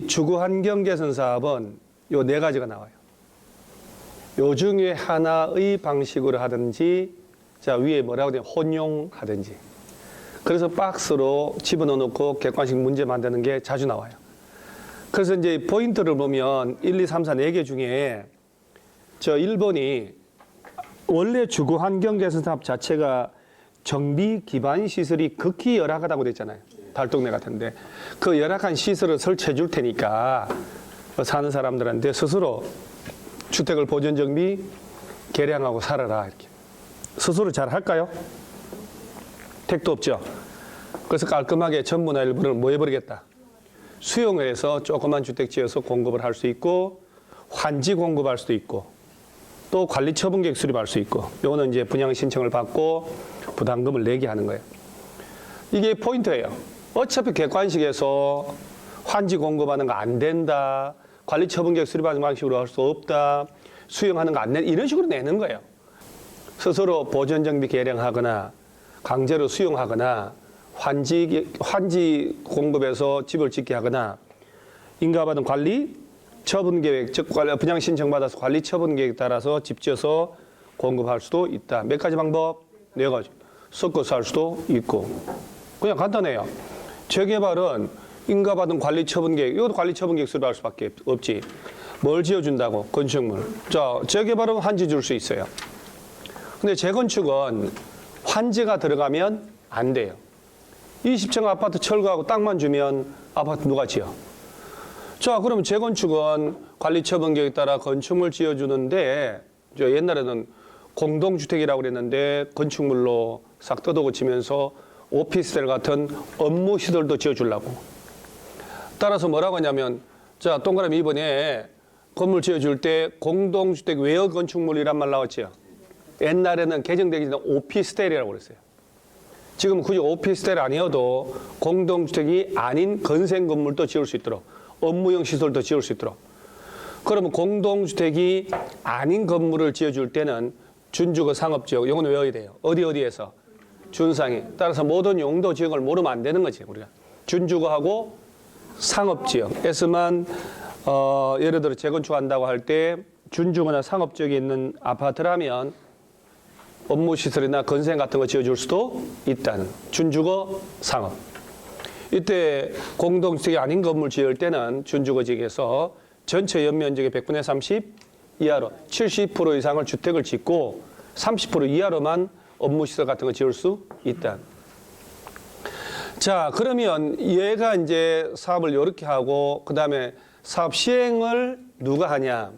이 주거 환경 개선 사업은 요 네 가지가 나와요. 요 중에 하나의 방식으로 하든지 자 위에 뭐라고 되냐 혼용하든지 그래서 박스로 집어넣어 놓고 객관식 문제 만드는 게 자주 나와요. 그래서 이제 포인트를 보면 1, 2, 3, 4, 4개 중에 저 1번이 원래 주거 환경 개선 사업 자체가 정비 기반 시설이 극히 열악하다고 됐잖아요. 달동네 같은데 그 열악한 시설을 설치해 줄 테니까 사는 사람들한테 스스로 주택을 보존 정비 개량하고 살아라 이렇게 스스로 잘 할까요? 택도 없죠. 그래서 깔끔하게 전부나 일부를 뭐 해버리겠다. 수용을 해서 조그만 주택 지어서 공급을 할 수 있고 환지 공급할 수도 있고 또 관리 처분 계획 수립할 수 있고 요거는 이제 분양 신청을 받고 부담금을 내게 하는 거예요. 이게 포인트예요. 어차피 객관식에서 환지 공급하는 거 안 된다. 관리 처분 계획 수립하는 방식으로 할 수 없다. 수용하는 거 안 된다. 이런 식으로 내는 거예요. 스스로 보존 정비 개량하거나 강제로 수용하거나 환지 환지 공급해서 집을 짓게 하거나 인가받은 관리 처분 계획 즉 분양 신청 받아서 관리 처분 계획 따라서 집 지어서 공급할 수도 있다. 몇 가지 방법? 네 가지. 섞어서 할 수도 있고. 그냥 간단해요. 재개발은 인가받은 관리 처분 계획, 이것도 관리 처분 계획 수립할 수밖에 없지. 뭘 지어준다고? 건축물. 자, 재개발은 환지 줄 수 있어요. 근데 재건축은 환지가 들어가면 안 돼요. 20층 아파트 철거하고 땅만 주면 아파트 누가 지어? 자, 그럼 재건축은 관리 처분 계획에 따라 건축물 지어주는데, 저 옛날에는 공동주택이라고 그랬는데, 건축물로 싹 뜯어 고치면서 오피스텔 같은 업무 시설도 지어주려고. 따라서 뭐라고 하냐면, 자, 동그라미 이번에 건물 지어줄 때 공동주택 외어 건축물이란 말 나왔지요. 옛날에는 개정되기 전에 오피스텔이라고 그랬어요. 지금 굳이 오피스텔 아니어도 공동주택이 아닌 건생 건물도 지을 수 있도록 업무용 시설도 지을 수 있도록 그러면 공동주택이 아닌 건물을 지어줄 때는 준주거 상업지역 요거는 외워야 돼요. 어디 어디에서 준상이. 따라서 모든 용도 지역을 모르면 안 되는 거지 우리가. 준주거하고 상업지역 에서만 어, 예를 들어 재건축한다고 할 때 준주거나 상업지역에 있는 아파트라면 업무시설이나 건생 같은 거 지어줄 수도 있다는 준주거 상업. 이때 공동주택이 아닌 건물 지을 때는 준주거 지역에서 전체 연면적의 100분의 30 이하로 70% 이상을 주택을 짓고 30% 이하로만 업무시설 같은 거 지을 수 있다. 자, 그러면 얘가 이제 사업을 이렇게 하고 그 다음에 사업 시행을 누가 하냐?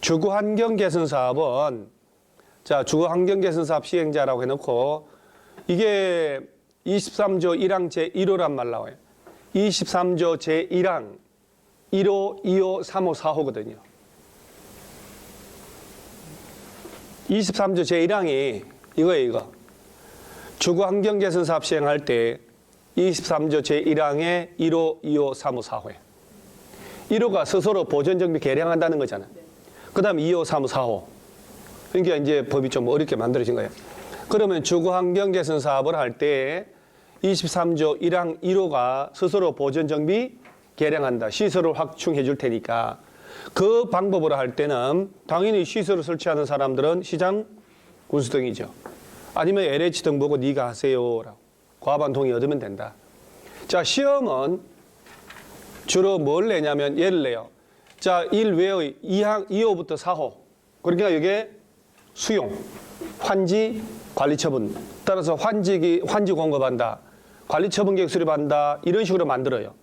주거 환경 개선 사업은 자, 주거 환경 개선 사업 시행자라고 해놓고 이게 23조 1항 제1호란 말 나와요. 23조 제1항 1호, 2호, 3호, 4호거든요. 23조 제1항이 이거예요, 이거. 주거 환경 개선 사업 시행할 때 23조 제1항의 1호, 2호, 3호, 4호에 1호가 스스로 보존 정비 개량한다는 거잖아요. 그다음 2호, 3호, 4호. 그러니까 이제 법이 좀 어렵게 만들어진 거예요. 그러면 주거 환경 개선 사업을 할 때 23조 1항 1호가 스스로 보존 정비 개량한다. 시설을 확충해 줄 테니까 그 방법으로 할 때는 당연히 시설을 설치하는 사람들은 시장 군수등이죠. 아니면 LH 등 보고 네가 하세요라고 과반 동의 얻으면 된다. 자 시험은 주로 뭘 내냐면 예를 내요. 자 1 외의 2항 2호부터 4호 그러니까 이게 수용, 환지, 관리 처분. 따라서 환지기 환지 공급한다. 관리 처분 계획 수립한다. 이런 식으로 만들어요.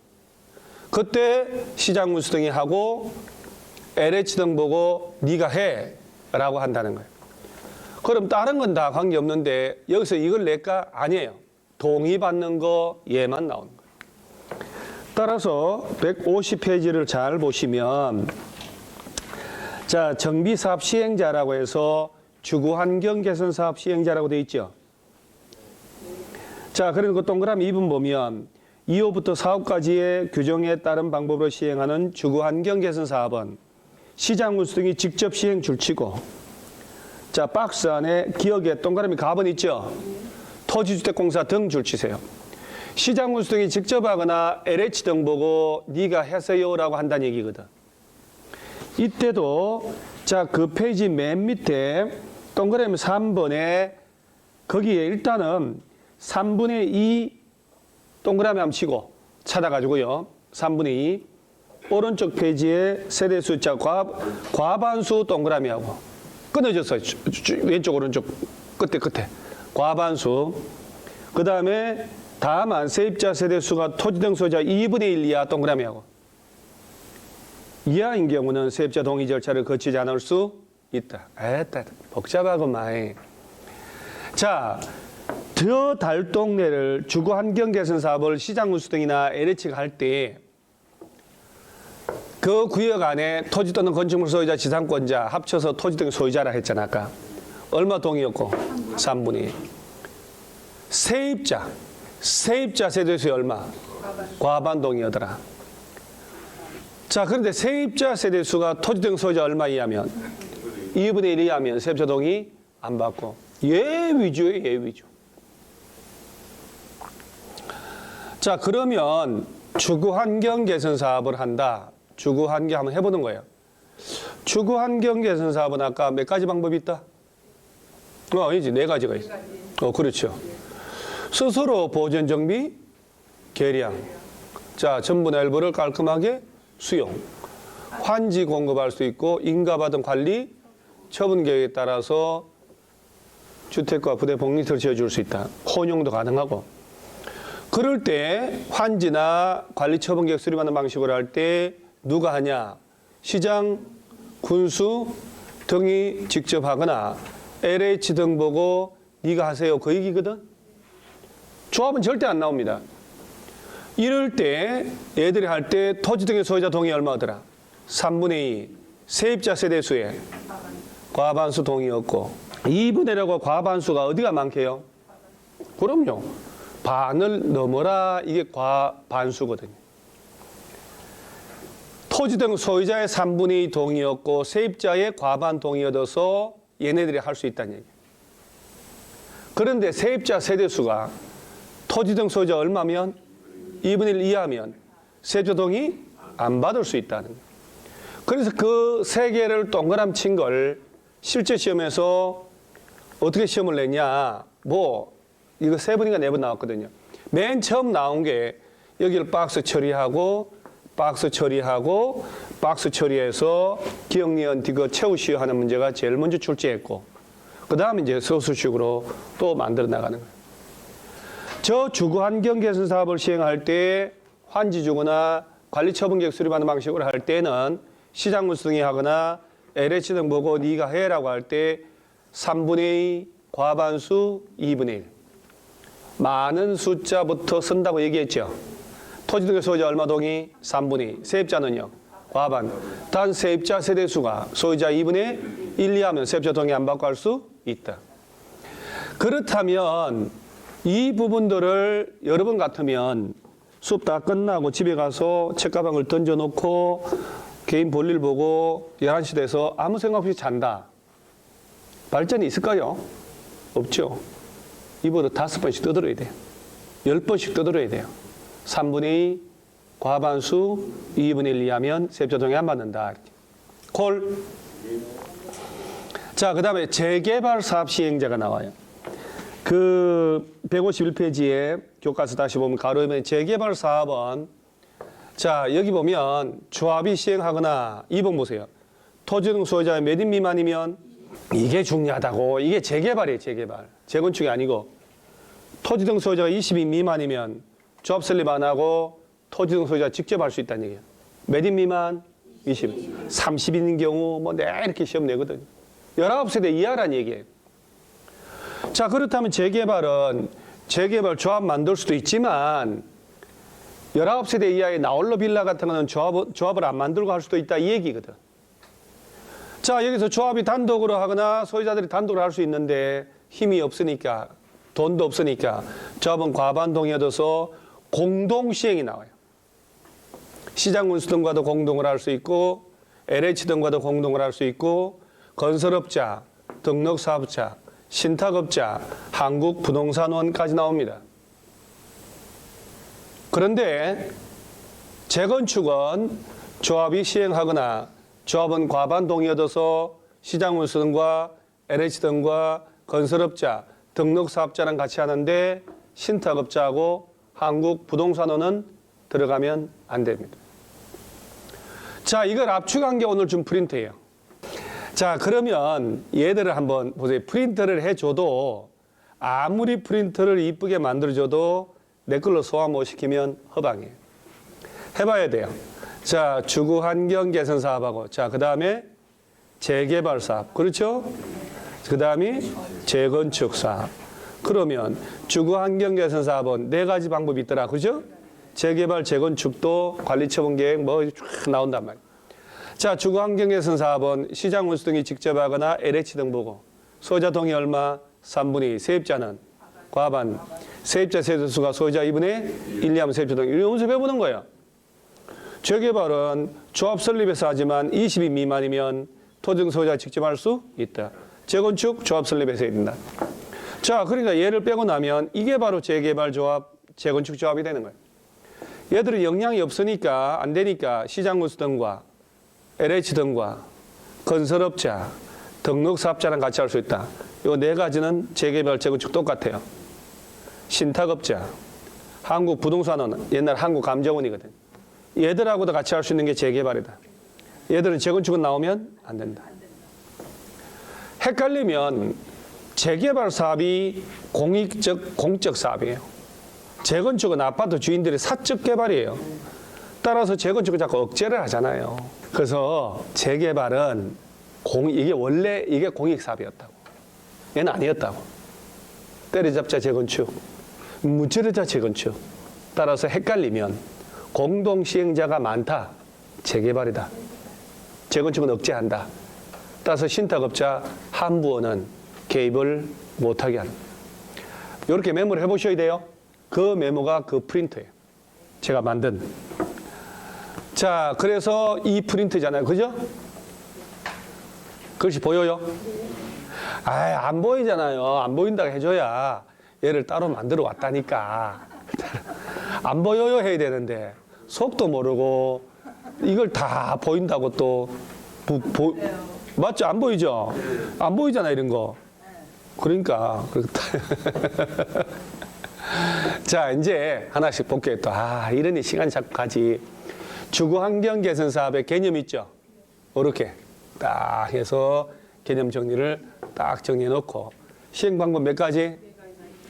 그때 시장 군수 등이 하고 LH 등 보고 네가 해라고 한다는 거예요. 그럼 다른 건 다 관계 없는데 여기서 이걸 낼까 아니에요. 동의받는 거 얘만 나오는 거예요. 따라서 150페이지를 잘 보시면 자 정비사업 시행자라고 해서 주거환경 개선 사업 시행자라고 돼 있죠. 자, 그리고 그 동그라미 2번 보면 2호부터 4호까지의 규정에 따른 방법으로 시행하는 주거환경 개선 사업은 시장 군수 등이 직접 시행 줄치고 자, 박스 안에 기억에 동그라미 가번 있죠. 토지주택공사 등 줄 치세요. 시장 군수등이 직접 하거나 LH 등 보고 네가 해서요라고 한다는 얘기거든. 이때도 자 그 페이지 맨 밑에 동그라미 3번에 거기에 일단은 3분의 2 동그라미 한번 치고 찾아가지고요. 3분의 2 오른쪽 페이지에 세대 숫자 과, 과반수 동그라미하고 끊어졌어요. 왼쪽 오른쪽 끝에 끝에 과반수 그 다음에 다만 세입자 세대 수가 토지 등 소유자 2분의 1 이하 동그라미하고 이하인 경우는 세입자 동의 절차를 거치지 않을 수 있다. 에따 복잡하고 많이. 자, 저 달동네를 주거 환경 개선 사업을 시장 군수 등이나 LH가 할 때 그 구역 안에 토지 또는 건축물 소유자, 지상권자 합쳐서 토지 등 소유자라 했잖아 아까. 얼마 동의였고? 3분의 1. 세입자, 세입자 세대수의 얼마? 과반 동의하더라. 자, 그런데 세입자 세대수가 토지 등 소유자 얼마 이하면 2분의 1 이하면 세입자 동의 안 받고 예 위주예요, 예 위주. 자, 그러면 주거 환경 개선 사업을 한다. 주거 환경 한번 해보는 거예요. 주거 환경 개선 사업은 아까 몇 가지 방법이 있다? 어, 아니지. 네 가지가 있어. 어, 그렇죠. 스스로 보존 정비, 계량. 자, 전부나 일부를 깔끔하게 수용. 환지 공급할 수 있고 인가받은 관리, 처분 계획에 따라서 주택과 부대 복리를 지어줄 수 있다. 혼용도 가능하고. 그럴 때 환지나 관리 처분 계획 수립하는 방식으로 할 때 누가 하냐? 시장, 군수 등이 직접 하거나 LH 등 보고 네가 하세요. 그 얘기거든. 조합은 절대 안 나옵니다. 이럴 때 얘들이 할 때 토지 등의 소유자 동의 얼마더라? 3분의 2 세입자 세대수의 과반수 동의였고 2분의 1하고 과반수가 어디가 많게요? 그럼요. 반을 넘어라 이게 과반수거든요. 토지 등 소유자의 3분의 2 동의였고 세입자의 과반 동의 얻어서 얘네들이 할 수 있다는 얘기예요. 그런데 세입자 세대수가 토지 등 소유자 얼마면 2분의 1 이하면 세입자 동의 안 받을 수 있다는 거예요. 그래서 그 세 개를 동그람 친 걸 실제 시험에서 어떻게 시험을 냈냐? 뭐 이거 세 번인가 네 번 나왔거든요. 맨 처음 나온 게 여기를 박스 처리하고 박스 처리하고 박스 처리해서 기억니은 디거 채우시오 하는 문제가 제일 먼저 출제했고 그 다음에 이제 소수식으로 또 만들어 나가는 거예요. 저 주거 환경 개선 사업을 시행할 때 환지 주거나 관리 처분 계획 수립하는 방식으로 할 때는 시장 군수 등이 하거나 LH 등 보고 네가 해라고 할 때 3분의 2 과반수 2분의 1 많은 숫자부터 쓴다고 얘기했죠. 토지 등의 소유자 얼마 동의? 3분의 2. 세입자는요? 과반. 단 세입자 세대수가 소유자 2분의 1 이하면 세입자 동의 안 받고 할 수 있다. 그렇다면 이 부분들을 여러분 같으면 수업 다 끝나고 집에 가서 책가방을 던져놓고 개인 볼일 보고 11시 돼서 아무 생각 없이 잔다. 발전이 있을까요? 없죠. 이보다 다섯 번씩 떠들어야 돼요. 열 번씩 떠들어야 돼요. 3분의 2 과반수 2분의 1 이하면 동의 안 받는다. 콜. 자, 그 다음에 재개발 사업 시행자가 나와요. 그 151페이지에 교과서 다시 보면 가로에 재개발 사업은 자, 여기 보면 조합이 시행하거나 2번 보세요. 토지 등 소유자의 몇인 미만이면 이게 중요하다고. 이게 재개발이에요, 재개발. 재건축이 아니고. 토지 등 소유자가 20인 미만이면 조합 설립 안 하고 토지 등 소유자 직접 할 수 있다는 얘기예요. 몇인 미만? 20. 30인인 경우 뭐 내 이렇게 시험 내거든요. 19세대 이하란 얘기예요. 자, 그렇다면 재개발은 재개발 조합 만들 수도 있지만 19세대 이하의 나홀로 빌라 같은 거는 조합, 조합을 안 만들고 할 수도 있다 이 얘기거든. 자, 여기서 조합이 단독으로 하거나 소유자들이 단독으로 할 수 있는데 힘이 없으니까 돈도 없으니까 조합은 과반 동의 얻어서 공동 시행이 나와요. 시장 군수 등과도 공동을 할 수 있고 LH 등과도 공동을 할 수 있고 건설업자, 등록사업자, 신탁업자, 한국부동산원까지 나옵니다. 그런데 재건축은 조합이 시행하거나 조합은 과반 동의 얻어서 시장 운수 등과 LH 등과 건설업자, 등록사업자랑 같이 하는데 신탁업자하고 한국 부동산원은 들어가면 안 됩니다. 자, 이걸 압축한 게 오늘 준 프린트예요. 자, 그러면 얘들을 한번 보세요. 프린트를 해줘도 아무리 프린트를 이쁘게 만들어줘도 내 걸로 소화 못 시키면 허방이에요. 해봐야 돼요. 자, 주거 환경 개선 사업하고, 자, 그 다음에 재개발 사업. 그렇죠? 그 다음이 재건축 사업. 그러면 주거 환경 개선 사업은 네 가지 방법이 있더라. 그죠? 재개발, 재건축도 관리 처분 계획 뭐 쫙 나온단 말이에요. 자, 주거 환경 개선 사업은 시장 운수 등이 직접 하거나 LH 등 보고 소유자 동의 얼마? 3분의 2. 세입자는 과반. 세입자 세대수가 소유자 2분의 1, 2하면 세입자 동의. 이런 운수 배우는 거예요. 재개발은 조합 설립에서 하지만 20인 미만이면 토등 소유자가 직접 할 수 있다. 재건축 조합 설립에서 해야 된다. 자, 그러니까 얘를 빼고 나면 이게 바로 재개발 조합, 재건축 조합이 되는 거예요. 얘들은 영향이 없으니까 안 되니까 시장군수 등과 LH 등과 건설업자, 등록사업자랑 같이 할 수 있다. 이 네 가지는 재개발, 재건축 똑같아요. 신탁업자, 한국 부동산원, 옛날 한국 감정원이거든. 얘들하고도 같이 할 수 있는 게 재개발이다. 얘들은 재건축은 나오면 안 된다. 헷갈리면 재개발 사업이 공익적, 공적 사업이에요. 재건축은 아파트 주인들의 사적 개발이에요. 따라서 재건축은 자꾸 억제를 하잖아요. 그래서 재개발은 공, 이게 원래 이게 공익 사업이었다고. 얘는 아니었다고. 때려잡자 재건축, 무찌르자 재건축. 따라서 헷갈리면 공동 시행자가 많다. 재개발이다. 재건축은 억제한다. 따라서 신탁업자 한부원은 개입을 못하게 하는. 이렇게 메모를 해보셔야 돼요. 그 메모가 그 프린트예요. 제가 만든. 자, 그래서 이 프린트잖아요. 그죠? 글씨 보여요? 아, 안 보이잖아요. 안 보인다고 해줘야 얘를 따로 만들어 왔다니까. 안 보여요 해야 되는데 속도 모르고 이걸 다 보인다고 또 보, 보- 맞죠? 안 보이죠? 안 보이잖아 이런 거. 그러니까 그렇다. 자 이제 하나씩. 또아 이러니 시간 자꾸 가지. 주거 환경 개선 사업의 개념 있죠? 이렇게 딱 해서 개념 정리를 딱 정리해 놓고 시행 방법 몇 가지?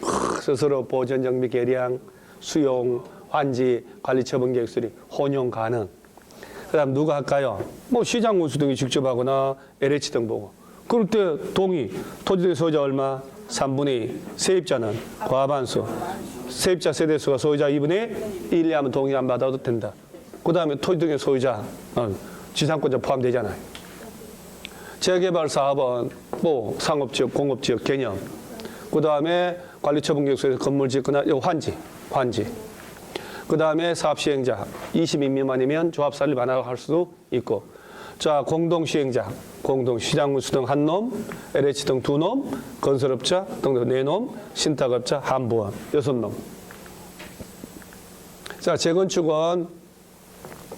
크, 스스로 보전 정비 계량 수용 환지 관리 처분 계획 수리 혼용 가능. 그다음 누가 할까요? 뭐 시장 운수 등이 직접 하거나 LH 등 보고. 그럴 때 동의 토지의 소유자 얼마? 3분의 2. 세입자는 과반수. 세입자 세대수가 소유자 2분의 1 하면 동의 안 받아도 된다. 그 다음에 토지 등의 소유자 어, 지상권자 포함되잖아요. 재개발 사업은 뭐 상업지역, 공업지역 개념. 그 다음에 관리처분계획서에서 건물 짓거나 이거 환지, 환지. 그 다음에 사업 시행자 20인 미만이면 조합 설립 안 하고 할 수도 있고 자 공동 시행자 공동 시장문수 등 한 놈, LH 등 두 놈, 건설업자 등 네 놈, 신탁업자 한부원 여섯 놈. 자 재건축은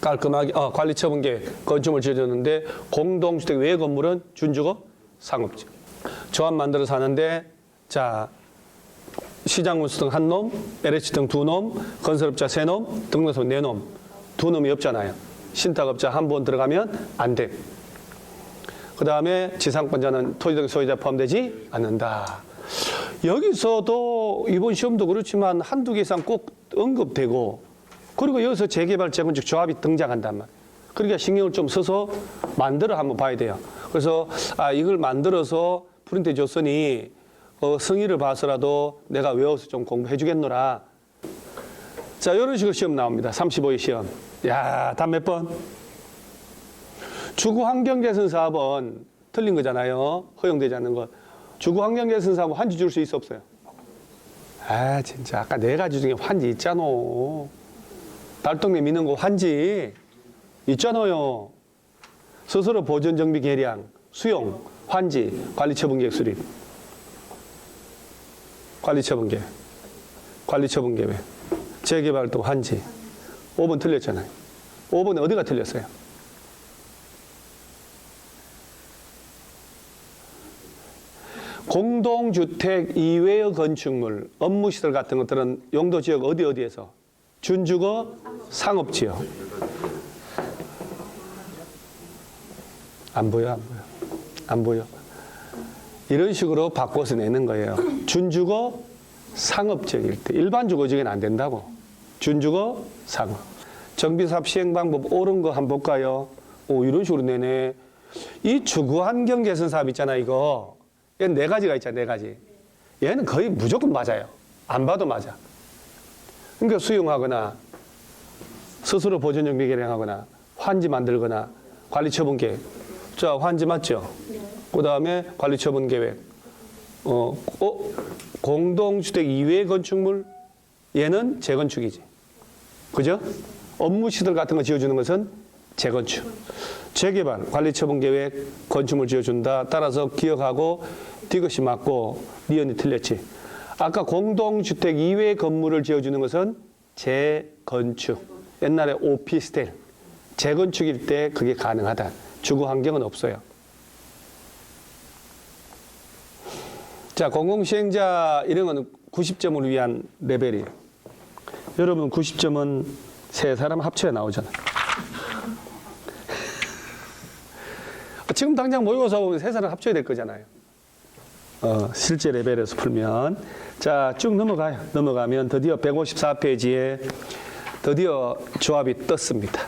깔끔하게 어, 관리 처분계 건축을 지어줬는데 공동주택 외 건물은 준주거 상업지 조합 만들어서 하는데 자 시장운수 등 한 놈, LH 등 두 놈, 건설업자 세 놈, 등록소 네 놈, 두 놈이 없잖아요. 신탁업자 한 번 들어가면 안 돼. 그 다음에 지상권자는 토지 등 소유자 포함되지 않는다. 여기서도 이번 시험도 그렇지만 한두 개 이상 꼭 언급되고 그리고 여기서 재개발 재건축 조합이 등장한단 말. 그러니까 신경을 좀 써서 만들어 한번 봐야 돼요. 그래서 아 이걸 만들어서 프린트해 줬으니 어, 성의를 봐서라도 내가 외워서 좀 공부해 주겠노라. 자, 이런 식으로 시험 나옵니다. 35의 시험. 야, 답몇 번? 주거 환경 개선 사업은 틀린 거잖아요. 허용되지 않는 것. 주거 환경 개선 사업은 환지 줄 수 있어 없어요? 아, 진짜 아까 네 가지 중에 환지 있잖아. 달동네 미는 거 환지 있잖아요. 스스로 보존 정비 계량, 수용, 환지, 관리 처분 계획 수립. 관리 처분 계획. 관리 처분 계획. 재개발 또 환지. 5번 틀렸잖아요. 5번 어디가 틀렸어요? 공동주택 이외의 건축물, 업무시설 같은 것들은 용도 지역 어디 어디에서? 준주거 상업지역. 안 보여, 안 보여. 안 보여. 이런 식으로 바꿔서 내는 거예요. 준주거 상업지역일 때. 일반 주거지역은 안 된다고. 준주거 상업. 정비사업 시행 방법 옳은 거 한번 볼까요? 오, 이런 식으로 내네. 이 주거 환경 개선 사업 있잖아, 이거. 얘는 네 가지가 있잖아, 네 가지. 얘는 거의 무조건 맞아요. 안 봐도 맞아. 그러니까 수용하거나 스스로 보존 정비 개량하거나 환지 만들거나 관리 처분 계획. 자, 환지 맞죠? 그 다음에 관리 처분 계획. 어, 어, 공동주택 이외의 건축물 얘는 재건축이지. 그죠? 업무 시설 같은 거 지어주는 것은 재건축. 재개발, 관리 처분 계획, 건축물 지어준다. 따라서 기억하고 뒤것이 맞고 니언이 틀렸지. 아까 공동주택 이외의 건물을 지어주는 것은 재건축. 옛날에 오피스텔. 재건축일 때 그게 가능하다. 주거 환경은 없어요. 자, 공공시행자 이런 거는 90점을 위한 레벨이에요. 여러분 90점은 세 사람 합쳐야 나오잖아. 지금 당장 모의고사 보면 세 사람 합쳐야 될 거잖아요. 어, 실제 레벨에서 풀면. 자, 쭉 넘어가요. 넘어가면 드디어 154페이지에 드디어 조합이 떴습니다.